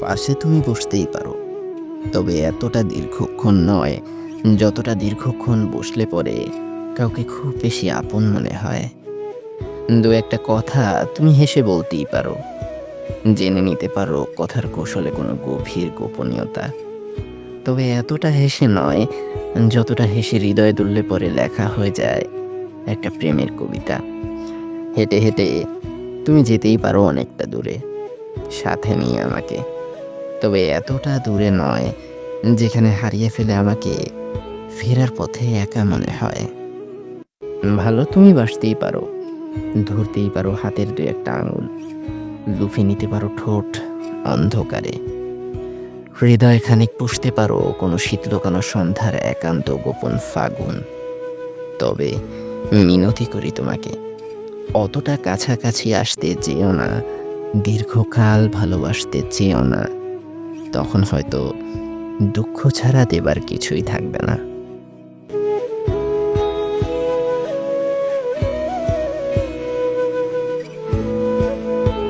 পাশে তুমি বসতেই পারো। তবে এতটা দীর্ঘক্ষণ নয়, যতটা দীর্ঘক্ষণ বসলে পরে কাউকে খুব বেশি আপন মনে হয়। দু একটা কথা তুমি হেসে বলতেই পারো। জেনে নিতে পারো কথার কৌশলে কোনো গভীর গোপনীয়তা। তবে এতটা হেসে নয়, যতটা হেসে হৃদয় দুললে পরে লেখা হয়ে যায় একটা প্রেমের কবিতা। হেঁটে হেঁটে তুমি যেতেই পারো অনেকটা দূরে। সাথে নিয়ে আমাকে। তবে এতটা দূরে নয়, যেখানে হারিয়ে ফেলে আমাকে ফেরার পথে একা মনে হয়। ভালো তুমি বাসতেই পারো, ধরতেই পারো হাতের দু একটা আঙুল, লুফে নিতে পারো ঠোঁট অন্ধকারে। হৃদয় খানিক পুষতে পারো কোনো শীতলকানো সন্ধ্যার একান্ত গোপন ফাগুন। তবে মিনতি করি তোমাকে, অতটা কাছাকাছি আসতে যেও না দীর্ঘকাল ভালোবাসতে চেয়েও না। তখন হয়তো দুঃখ ছাড়া দেবার কিছুই থাকবে না।